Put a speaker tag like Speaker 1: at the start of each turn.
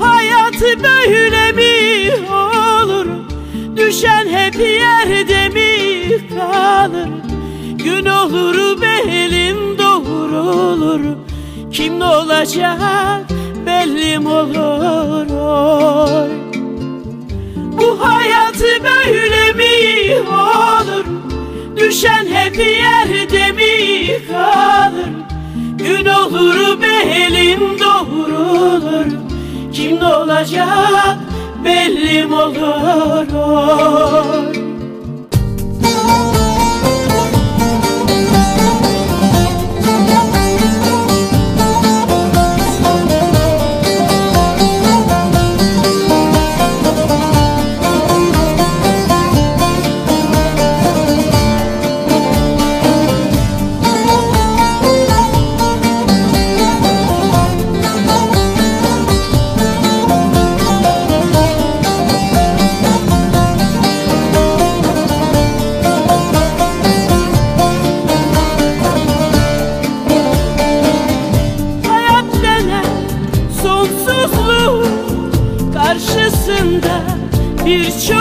Speaker 1: Hayat böyle mi olur? Düşen hep yerde mi kalır? Gün olur belim doğrulur Kim olacak bellim olur oy. Bu hayat böyle mi olur? Düşen hep yerde mi kalır? Gün olur belim doğrulur Kim ne olacak bellim olur oy. Karşısında bir çocuk